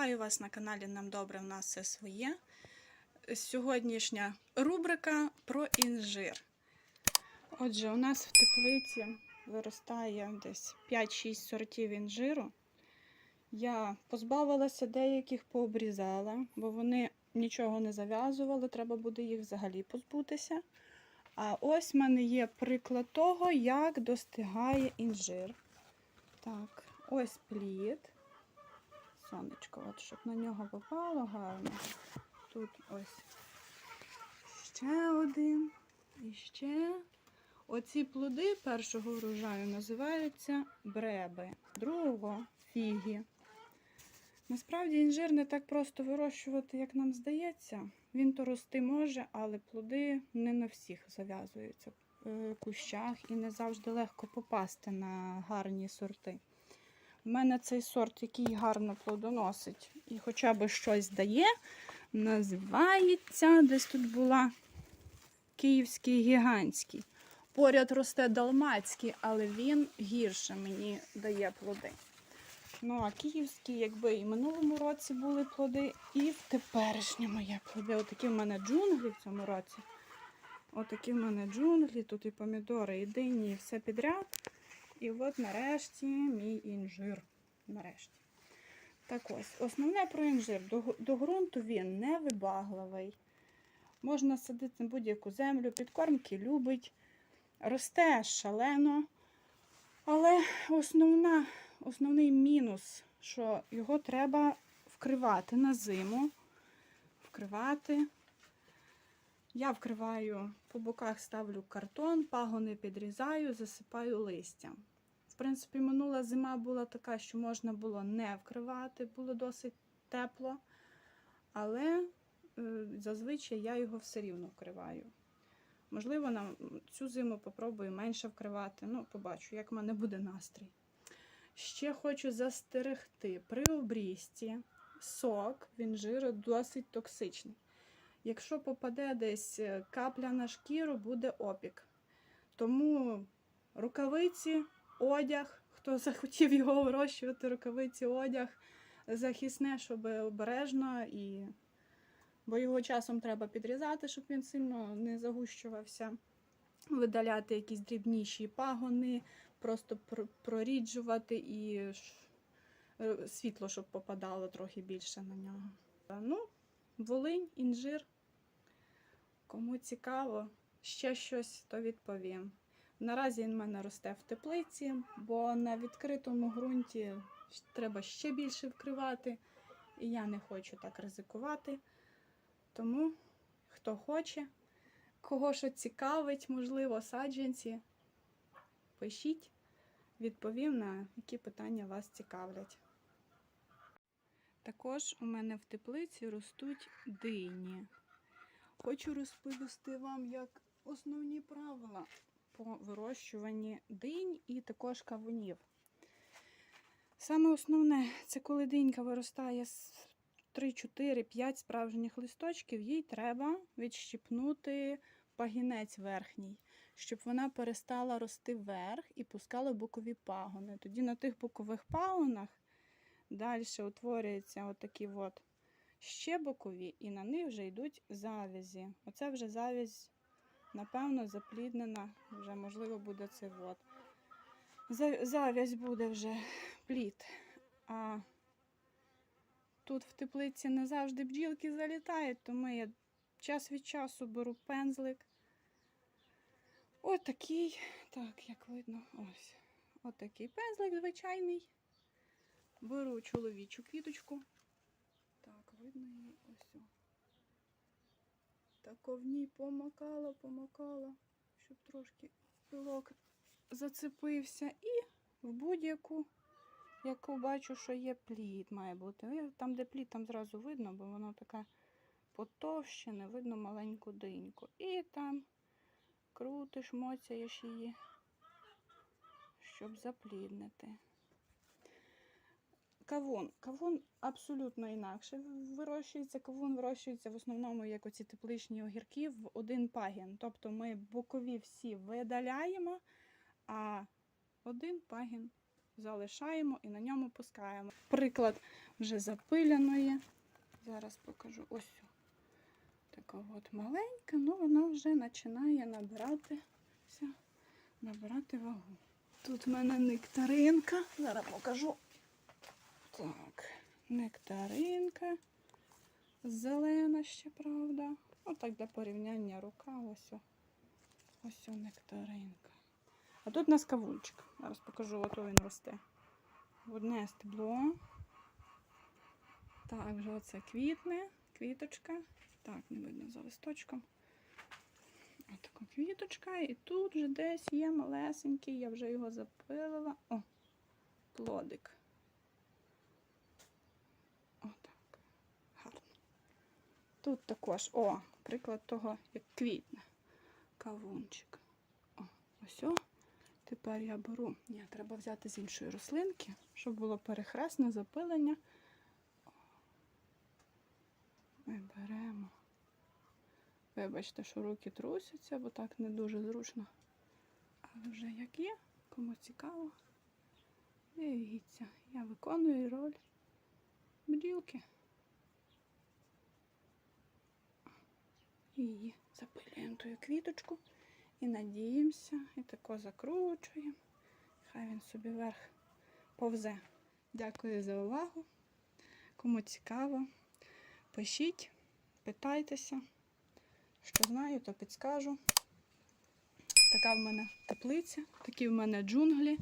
Вітаю вас на каналі Нам Добре, в нас все своє. Сьогоднішня рубрика про інжир. Отже, у нас в теплиці виростає десь 5-6 сортів інжиру. Я позбавилася деяких, пообрізала, бо вони нічого не зав'язували, треба буде їх взагалі позбутися. А ось в мене є приклад того, як достигає інжир. Так, ось плід. Сонечко, от щоб на нього попало гарно. Тут ось ще один. І ще. Оці плоди першого врожаю називаються бреби, другого фіги. Насправді інжир не так просто вирощувати, як нам здається. Він то рости може, але плоди не на всіх зав'язуються в кущах і не завжди легко попасти на гарні сорти. У мене цей сорт, який гарно плодоносить і хоча б щось дає, називається, десь тут була київський гігантський. Поряд росте далмацький, але він гірше мені дає плоди. Ну, а київські, якби і в минулому році були плоди, і в теперішньому є плоди. Отакі в мене джунглі в цьому році. Отакі в мене джунглі, тут і помідори, і дині, і все підряд. І от нарешті мій інжир. Нарешті. Так ось, основне про інжир. До, до ґрунту він невибагливий. Можна садити на будь-яку землю, підкормки любить, росте шалено. Але основна, основний мінус, що його треба вкривати на зиму. Вкривати. Я вкриваю по боках ставлю картон, пагони підрізаю, засипаю листям. В принципі, минула зима була така, що можна було не вкривати, було досить тепло. Але е, зазвичай я його все рівно вкриваю. Можливо, на цю зиму попробую менше вкривати. Ну, побачу, як в мене буде настрій. Ще хочу застерегти при обрізці сок він жиру досить токсичний. Якщо попаде десь е, капля на шкіру, буде опік. Тому рукавиці, одяг, хто захотів його вирощувати, рукавиці, одяг, захисне, щоб обережно, і... бо його часом треба підрізати, щоб він сильно не загущувався, видаляти якісь дрібніші пагони, просто проріджувати і е, світло, щоб попадало трохи більше на нього. Ну, Волинь, інжир. Кому цікаво, ще щось, то відповім. Наразі він в мене росте в теплиці, бо на відкритому ґрунті треба ще більше вкривати. І я не хочу так ризикувати. Тому, хто хоче, кого що цікавить, можливо, саджанці, пишіть, відповім на які питання вас цікавлять. Також у мене в теплиці ростуть дині. Хочу розповісти вам, як основні правила по вирощуванні динь і також кавунів. Саме основне, це коли динька виростає з 3, 4, 5 справжніх листочків, їй треба відщипнути пагінець верхній, щоб вона перестала рости вверх і пускала бокові пагони. Тоді на тих бокових пагонах Далі утворюються отакі от ще бокові, і на них вже йдуть завязі. Оце вже завязь, напевно, запліднена, вже, можливо, буде це от. Завязь буде вже плід. А тут в теплиці не завжди бджілки залітають, тому я час від часу беру пензлик. Отакий, так, як видно, ось. Отакий пензлик звичайний. Беру чоловічу квіточку. Так, видно її ось. Тако в ній помакала, помакала, щоб трошки пилок зацепився. І в будь-яку, яку бачу, що є плід, має бути. Там, де плід, там зразу видно, бо воно таке потовщене, видно маленьку диньку. І там крутиш, моцяєш її, щоб запліднити. Кавун. Кавун абсолютно інакше вирощується. Кавун вирощується в основному, як оці тепличні огірки, в один пагін. Тобто ми бокові всі видаляємо, а один пагін залишаємо і на ньому пускаємо. Приклад вже запиляної. Зараз покажу ось. Така от маленька, ну вона вже починає набиратися, набирати вагу. Тут в мене нектаринка. Зараз покажу. Нектаринка. Зелена ще, правда. Отак для порівняння рука. Ось. о. Ось о нектаринка. А тут у нас кавунчик. Зараз покажу, ото він росте. Одне стебло. Так, вже оце квітне, квіточка. Так, не видно за листочком. Отака квіточка. І тут вже десь є малесенький, я вже його запилила. О, плодик. Отак. Гарно. Тут також, о, приклад того, як квітне. Кавунчик. О, ось о. Тепер я беру. Ні, треба взяти з іншої рослинки, щоб було перехресне запилення. Ми беремо. Вибачте, що руки трусяться, бо так не дуже зручно. Але вже як є, кому цікаво, дивіться, я виконую роль бджілки. Її запилюємо тою квіточку і надіємося, і тако закручуємо. Хай він собі вверх повзе. Дякую за увагу. Кому цікаво, пишіть, питайтеся. Що знаю, то підскажу. Така в мене теплиця, такі в мене джунглі.